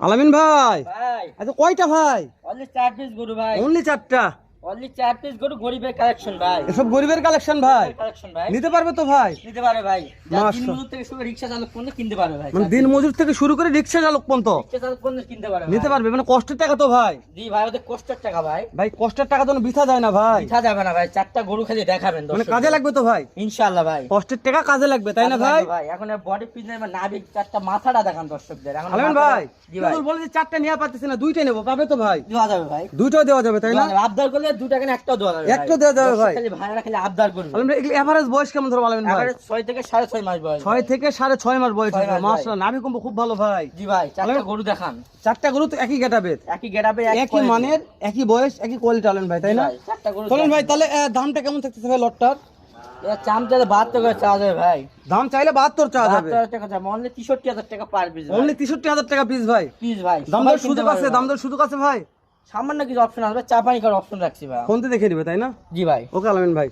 আলামিন ভাই ভাই। আচ্ছা কয়টা ভাই? অনলি চার পিস গরু ভাই। অনলি চারটা? অনলি চার পিস গরু গরিবের কালেকশন ভাই। এসব গরিবের কালেকশন ভাই। কালেকশন ভাই। নিতে পারবে তো ভাই? নিতে পারে ভাই। দিন মজুর থেকে শুরু রিক্সা চালক পর্যন্ত কিনতে পারবে ভাই। মানে দিন মজুর থেকে শুরু করে রিক্সা চালক পর্যন্ত। রিক্সা চালক পর্যন্ত কিনতে পারবে নিতে পারবে মানে কষ্টের টাকা তো ভাই। জি ভাই ওদের কষ্টের টাকা ভাই। ভাই কষ্টের টাকা তো বিথা যায় না ভাই। যাবে না ভাই চারটা গরু খালি দেখাবেন মানে কাজে লাগবে তো ভাই। ইনশাআল্লাহ ভাই। কষ্টের টাকা কাজে লাগবে তাই না ভাই? ভাই। এখন বডি পিছনে নাবিক চারটা মাথাটা দেখান দর্শকদের। এখন আলামিন ভাই জি ভাই। বলে যে চারটা নেওয়া পাচ্ছি না দুইটা নেব পাবে তো ভাই। দেওয়া যাবে ভাই। দুইটাও দেওয়া যাবে তাই না? আবদার করলে দু টাকা একটাও দেওয়া যাবে একটাও দেওয়া যাবে ভাই। খালি ভাইরা খালি আবদার করবে। আলামিন এগুলো এভারেজ বয়স কেমন ধরো আলামিন ভাই? এবারে ছয় থেকে সাড়ে ছয় মাস বয়স। ছয় থেকে সাড়ে ছয় মাস বয়স ছয় মাস নাভি কম্প খুব ভালো ভাই। জি ভাই চারটা আলামিন- গরু দেখান। চারটা গরু তো একই গেটাবের একই গেটাবে একই মানের একই বয়স একই কোয়ালিটি আলেন ভাই তাই না? চারটা গরু চলেন ভাই তাহলে দামটা কেমন থাকতেছে ভাই লটটার? চাম চাইলে বাহাত্তর করে চাওয়া যাবে ভাই। দাম চাইলে বাহাত্তর চাওয়া যাবে। হাজার টাকা চাম অনলি তেষট্টি হাজার টাকা পার পিস অনলি তেষট্টি হাজার টাকা পিস ভাই। পিস ভাই দাম সবাই দর সুযোগ আছে দাম দর সুযোগ আছে ভাই? সামান্য কিছু অপশন আসবে চা পানি খাওয়ার অপশন রাখছি ভাই। ফোনতে দেখে দিবে তাই না? জি ভাই। ওকে আলামিন ভাই।